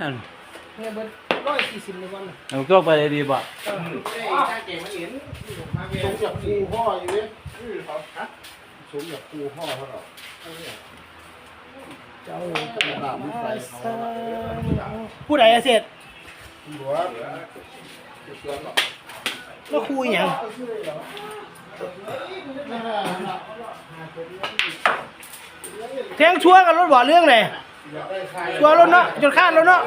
นั่นเนี่ยเบิดร้อยสี่สิบในวันน่ะเอาก็ไปดีบ่เออถ้าเก่งมันเหรียญสมกับครูพ่ออยู่เลยสมกับครูพ่อเขาหรอกเจ้าตามวิสัยเขาผู้ใดอะเสร็จหัวจะเตือนหรอกแล้วคุยหยังแทงชัวร์กับรถบ่อเรื่องเลย ชัวร์รถเนาะจนข้านรถเนาะ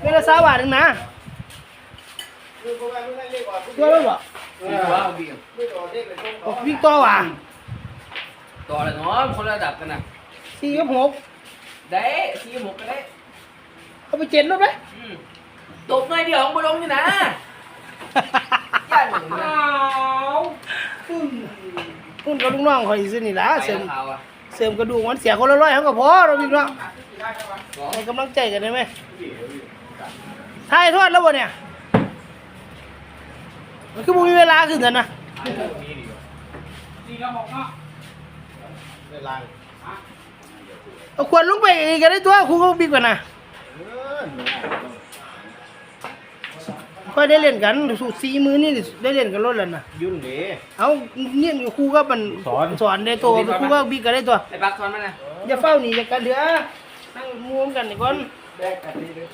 เมละสามบาทหนึงนะชัวร์รถบ่ว้าววิ่งบอกวิ่งต่อว่ะต่อเลยเนาะคนระดับกันนะสี่กับหกได้สี่หกก็ได้เอาไปเจ็ดรถไหมอืมตบหน่อยเดียวของบุลงอยู่นะย่านหนึ่งนะคุณกับลูกน้องคอยซื้อนี่ล่ะไปเสริมข่าวอะ เสริมกระดูกมันเสียคนละร้อยเขาก็พอเราพี่น้องให้กำลังใจกันได้ไหมถ่ายทอดแล้วบ่เนี่ย มันคือมีเวลาขึ้นกันนะเอาควรลงไปอีกก็ได้ตัวครูก็บิ๊กกว่านะ ค่อยได้เล่นกันสูตรสีมือนี่ได้เล่นกันรถแล้วนะยุ่นดี เอาเนี่ยอยู่ครูก็มันสอนสอนได้ตัวครูก็บิ๊กก็ได้ตัวไอ้บักทอนมันนะอย่าเฝ้าหนีจากกันเถอะนั่งมุมกันนี่ก่อนแบกกันดีเลย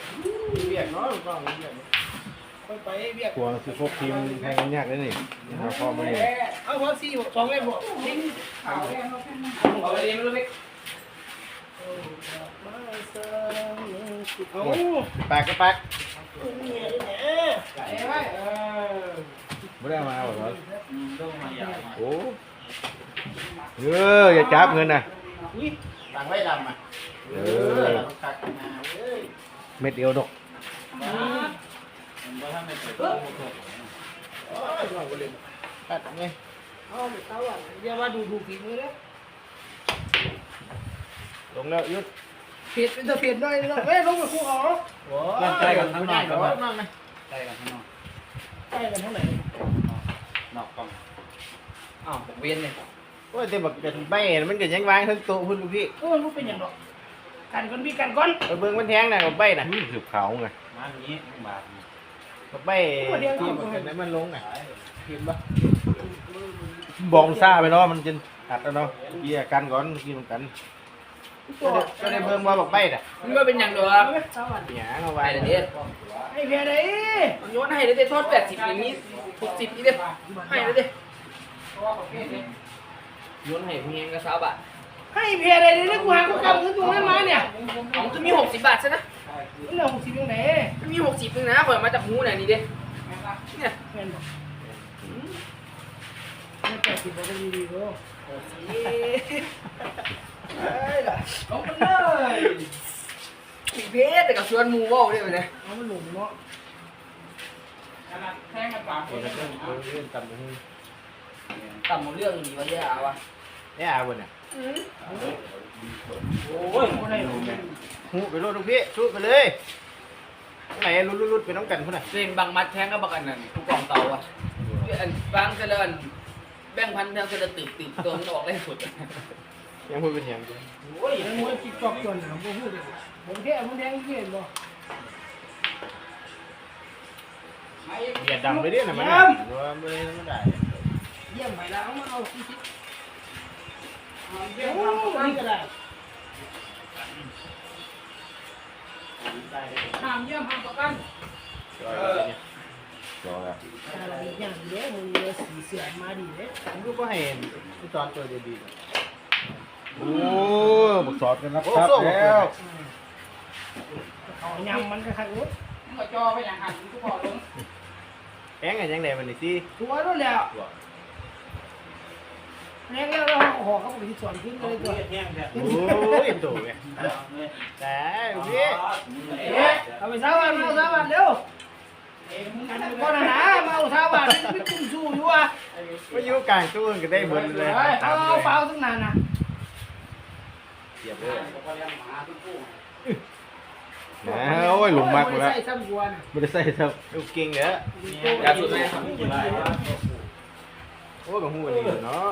เบียดเนาะลูกน้องเบียดค่อยไปเบียกกลัวคือพวกทีมแข่งกันยากเลยนี่นะครับพ่อไม่เอาพอสี่สองเล่มบ่เอาไปเรียนไม่รู้ไหมเอาแปลกก็แปลก เนี่ยเนี่ยไม่ได้มาหรอโอ้เอออย่าจับเงินนะต่างไว้ดำอะเออตักมาเอ้ยเม็ดเดียวดอกตัดไงเอาไปเต้าอะอย่าว่าดูถูกฝีมือนะลงแล้วยุดเผ็ดเป็นตะเผ็ดหน่อยนึงเอ้ยลงไปคู่เขานั่นใกล้กันทั้งนอกกันนั่งไหมใกล้กันข้างนอกใก ล้กันเท่าไหร่นอกกล้องอ้าวผมเวียนเนี่ยโอ้ยแต่บักจะใบมันก็ยังวางทั้งโต๊ะพุ่นลูกพี่เออมันเป็นอย่างดอกกันก่อนพี่กันก่อนไปเบิ่งมันแทงน่ะกับใบน่ะสืบขาวไงมาอย่างนี้บาทกับใบที่มันกันนั้นมันลงน่ะเห็นปะบองซ่าไปเนาะมันจะหัดแล้วเนาะเกี่ยกันก่อนกินมัน กันตัวก็ได้เบิ่งว่าบักใบน่ะมันก็เป็นอย่างเดียวเอาไหมสวัสดีหยางเอาไปไว้เลยเด็ดให้เพียได้โยนให้เลยเด็ดทอดแปดสิบอย่างนี้หกสิบนี่เด็ดให้เลยเด็ดโยนให้เพียงกระซาบะให้เพียได้เลยนะกูหากูกำมือตรงนั้นมาเนี่ยของจะมีหกสิบบาทใช่ไหมนี่เหลือหกสิบยังไงมันมีหกสิบนึงนะข่อยมาจากหูไหนนี่เด้เนี่ยเงินบอกไม่แปดสิบก็ดีดีๆก็ เอาไปเลยมีเพชรแต่กับชวนหมูว่าวได้ไหมเนี่ยเอามันหลุมเนาะเออเรื่องตำบักหุ่งต่ำหมดเรื่องดีวะเยอะวะเนี่ยอาบนน่ะโอ้ยคนไหนหลุมหูไปโลดลูกพี่สู้ไปเลยไหนรุดๆๆไปน้องกันพุ่นน่ะเล่นบางมัดแทงก็บักกันนั่นทุกกล่องเตาอะอันบางเจริญแบ่งพันแทงเจริญตืบตืบตัวมันออกได้สุด ยังพูดเป็นเสียงโอ้ยยังมวยติ๊กตอกจนผมพูดเลยผมแค่ผมแดงเห็นบ่เบียดดำไปเรื่อยน่ะมันน่ะว่าไม่ได้ไม่ได้เยี่ยมไปแล้วมาเอาที่สิเยี่ยมทำนี่ก็ได้ทำเยี่ยมทำประกันจอยแล้วเนี่ยจอยแล้วอะไรอย่างเดียวมึงเลือสีเสือมาดีเลยผมก็บ่ให้ผู้สอนตัวดีๆ โอ้บุกสอนกันนะครับแล้วเอายำมันก็ขัดรถมาจอไปอย่างหันทุกพอลงแองกันยังไงมันนี่สิตัวรถแล้วแรงแล้วเราห่อเขาไปที่สวนขึ้นเลยตัวโอ้ยตัวเว้ยแต่พี่เอ๊ะเอาไปสาบานเอาสาบานเร็วก็นะนะมาเอาสาบานไม่ตุ้มสู้อยู่อะมาอยู่กลางตู้ก็ได้เบิดเลยเอาเอาเปล่าตั้งนานนะเสียบเลยนะโอ้ยหลงมากแล้วใส่ซ้ำบัวน่ะไม่ได้ใส่ครับลูกเก่งเด้ออยากสุดไหมโอ้ยกับหูนี่เนาะ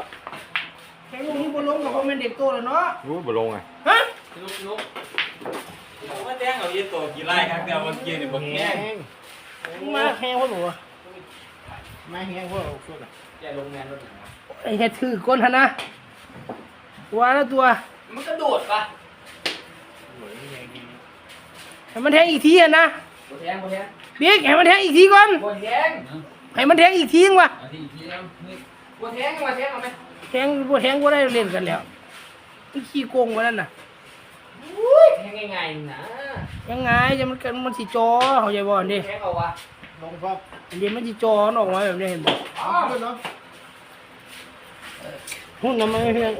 แข่งลงนี่บนลงกับผมเป็นเด็กโตแล้วเนาะรู้บ่ลงอะฮะนุกนุกว่าแจ้งเอาอีตัวกี่ไร่ครับเดี๋ยววันกี้นี่บ่แห้แก้งมึงมาแห้งพ่อหนูอะมาแห้งพวกเราสุดอะแกลงแมนรถหนึ่งไอ้เฮ็ดถือก้นหนนะตัวละตัว มันกระโดดปะให้มันแทงอีกทีอะนะบนแทงบนแทงบิ๊กให้มันแทงอีกทีก่อนบนแทงให้มันแทงอีกทีนึงวะเอาทีอีกทีแล้วนี่บนแทงมาแทงเอาไหมแทงบ่แทงบ่ได้เล่นกันแล้วมันขี้โกงกว่านั้นน่ะอุ้ยแทงง่ายๆนะยังไงจะมันกันมันสิจอเข้าใจบ่นี่แทงเอาวะลงพ่ออันนี้มันสิจอออกมาแบบนี้เห็นบ่อ๋อขึ้นเนาะ หุ่นน้ำมันเพียง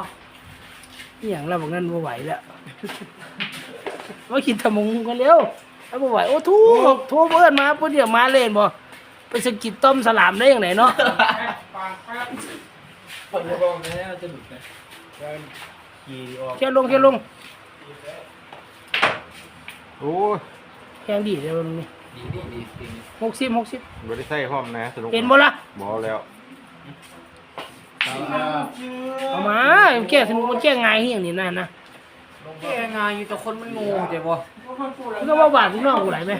อหย่างเราบอกนั้นบ่ไหวแล้วว่าคิดทำมงกันเร็วถ้าบ่ไหวโอ้ทูโทรเพิ่นมาเพิ่นเดี๋ยวมาเล่นบ่ไปสะกิดต้มสลามได้ยังไงเนาะเปิดกองแล้วจะหลุดนะขี่ออกเที่ยวลงเที่ยวลงโอ้ยแข่งดีเดี๋ยวนี้ดีดีดีดีหกสิบหกสิบบ่ได้ใส่พร้อมนะสนุกเห็นบ่ล่ะบ่แล้ว เอามาแก้สนุกมันแก้ง่ายเฮียงนี่นั่นนะแกงานอยู่แต่คนมันโง่เจ๊บ่มันก็ว่าบาดพี่น้องกูไหลไหม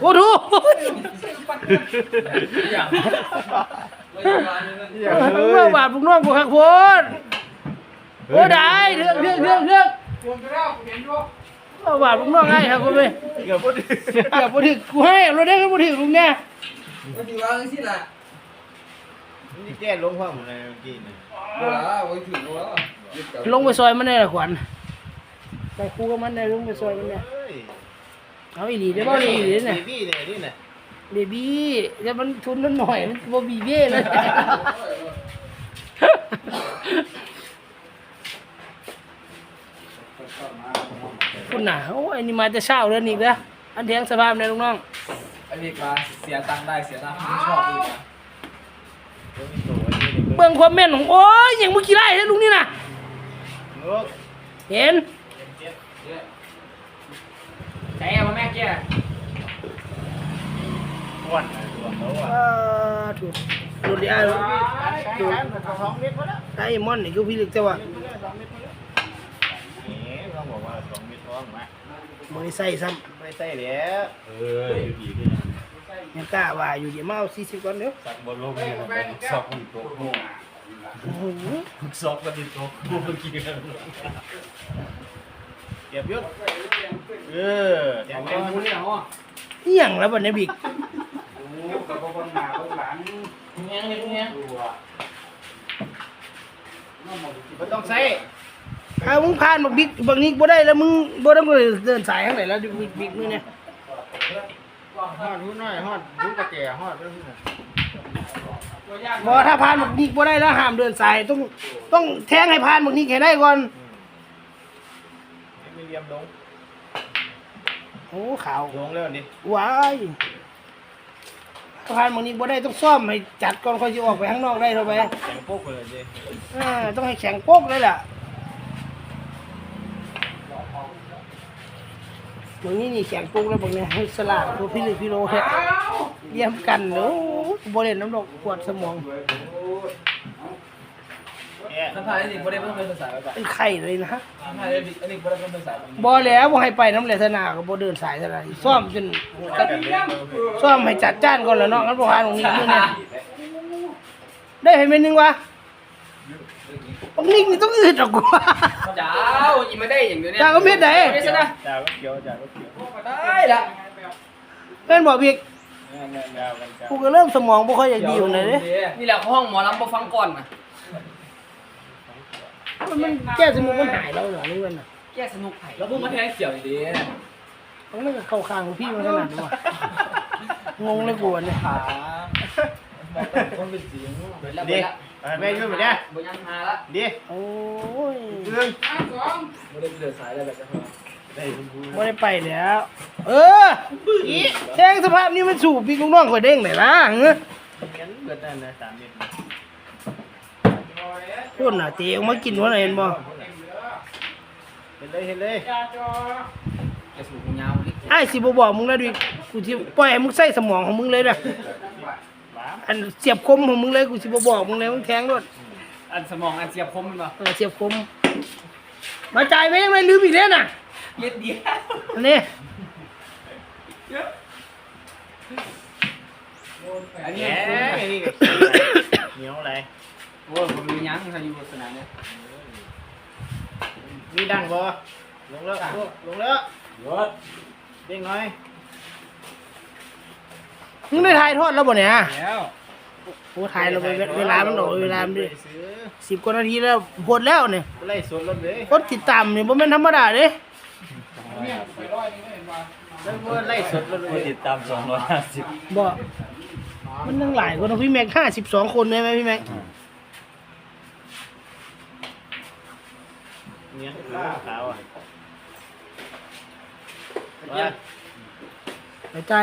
โอ้ดูอย่างมันว่าบาดพี่น้องกูคักโพดโอ้ได้เรื่องเรื่องเรื่องเรื่องผมจะเล่าเห็นด้วยว่าบาดพี่น้องง่ายครับกูไปเกือบบ่ได้เกือบบ่ถึกกูให้เราได้ก็บ่ถึกลุงเนี่ยมันถือว่าสิล่ะ นี่แก้ลงพ่อหมดเลยเมื่อกี้นี่ว้าวไว้ถึงแล้วลงไปซอยมันได้ละขวัญไปคู่กับมันได้ลงไปซอยมันเนี่ยเฮ้ยเอาอีหลีได้บ่นี่อีหลีเนี่ยนี่นี่นี่น่ะเบบี้แต่มันทุนมันหน่อยมันบ่บีเบ้เลยคุณน่ะโอ้ยอันนี้มาจะเช้าเรื่องอีกแล้วอันแทงสภาพในลูกน้อง อันนี้ก็เสียตังค์ได้เสียตังค์ไม่ชอบอีกนะ เดี๋ยวมีตัวอันนี้นี่ เบิ่ งความแม่นของโอ้ยอย่างเมื่อกี้ไล่แล้วลุงนี่น่ะเบิ่งเห็นใจเอามาแม่แกอ้วนนะตัวเขาอะเออถูกรถเดียวดูสองเมตรพอแล้วไอ้มอนนี่คือพี่เล็กแต่ว่านี่เขาบอกว่าสองเมตรท้องมาบ่ได้ใส่ซ้ไม่ใส่แล้วเอออยู่ดีก็ยังำ ยังกล้าว่าอยู่เดี๋ยวมาเอา40ก่อนเด้อสักบนโลกนี่มันซอกมันโตโง่โอ้โหซอกมันโตโง่เมื่อกี้กันเก็บยศเออเดี๋ยวเอาก่อนมูเนี่ยอ๋ออีหยังแล้วบัดนี้บิ๊กโอ้กับพวกคนหน้าคนหลังเงี้ยเงี้ยเงี้ยดูอะไม่ต้องใส่ถ้ามึงผ่านบักบิ๊กบักนี้บ่ได้แล้วมึงบ่ต้องเดินสายทางไหนแล้วบิ๊กบิ๊กมึงเนี่ย ฮอดหุ้นหน่อยฮอดหุ้นกระแจฮอดด้วยหุ้นน่ะบ่ถ้าผ่านบักนี้บ่ได้แล้วห้ามเดินสายต้องต้องแทงให้ผ่านบักนี้ให้ได้ก่อนให้มีเหลี่ยมลงโอ้ขาวลงแล้วนี่ว้ายถ้าผ่านบักนี้บ่ได้ต้องซ่อมให้จัดก่อนค่อยสิออกไปข้างนอกได้เท่าไปแข็งโป๊กเลยดิอ่าต้องให้แข็งโป๊กเลยล่ะ บักนี้นี่แข็งโป๊กแล้วบักนี้ให้สลาดตัวพี่ลึกพี่โลแท้เยี่ยมกันเด้อบ่เล่นน้ำดอกปวดสมองแก่สะพายนี่บ่ได้เพิ่มเป็นภาษาแบบเป็นไข้เลยนะฮะสะพายนี่อันนี้บ่ได้เพิ่มเป็นภาษาบ่แล้วบ่ให้ไปน้ำเลสนาก็บ่เดินสายสนาซ่อมจนซ่อมให้จัดจ้านก่อนแล้วเนาะงั้นบ่หาตรงนี้มื้อเนี่ยได้ให้เม็ดนึงวะ ตรงนี้นี่ต้องอืดหรอกกูเจ้าอีมาได้อย่างเดียวเนี่ยจ้าก็เม็ดไหน ไม่ใช่นะจ่าก็เกี่ยวจ่าก็เกี่ยวได้ละเพิ่นบอกพี่แม่นแม่นดาวกันจ้ากูก็เริ่มสมองบ่ค่อยอยากดีอยู่ไหนเด้นี่แหละห้องหมอลำบ่ฟังก่อนนะมันมันแก้สมองมันหายแล้วเหรอนี่เว้นน่ะแก้สนุกไผ่แล้วพวกมาแทงเสี่ยวดีต้องนึกเข้าข้างของพี่มันขนาดนั้นวะงงเลยกูอันเนี่ย ขาคนเป็นจริงเบิดละดิเบิดละเออ แม่ยุ่งไปเนี่ยบ่ยังหาละดิโอ้ยเรื่องอ้าวสองบ่ได้เดินสายแล้วแบบจะได้คุณครูบ่ได้ไปแล้ว เอออีแทงสภาพนี้มันสู่พี่ลูกน้องข่อยเด้งได้ล่ะเฮ้ยงั้นเกิดได้นะสามเมตรพุ่นน่ะเตะออกมากินหัวไหนเห็นบ่เห็นเลยเห็นเลยจ่าจอแก้สนุกยาวลิไอ้สิบ่บอกมึงแล้วดิกูสิปล่อยให้มึงใส่สมองของมึงเลยนะหลาม อันเสียบคมของมึงเลยกูสิบ่บอกมึงเลยมึงแทงรถอันสมองอันเสียบคมมันบ่เออเสียบคม มาจ่ายไหมยังไม่ลืมอีกแล้วน่ะเม็ดเดียวอันนี้อันแหนี้มไอ้นี่ก็เหนียวอะไรโอ้ยผมมียังใครอยู่สนามเนี่ยมีดังบ่ลงแล้วลงแล้วรถเด้งหน่อยมึงได้ถ่ายทอดแล้วบ่เนี่ยแล้ว โอ้ถ่ายเราไปเวลามันโดเวลามันดิซื้อสิบกว่านาทีแล้วหมดแล้วเนี่ยไล่สวนรถเลยคนติดตามนี่บ่แม่นธรรมดาเด้เนี่ยไปร้อยนึงเห็นป่ะแล้วก็ไล่สวนรถเลผู้ยติดตามสองร้อยห้าสิบบ่มันยังหลายคนนะพี่แม็กห้าสิบสองคนได้ไหมพี่แม็กเนี่ยขาวอะเนี่ยหายใจ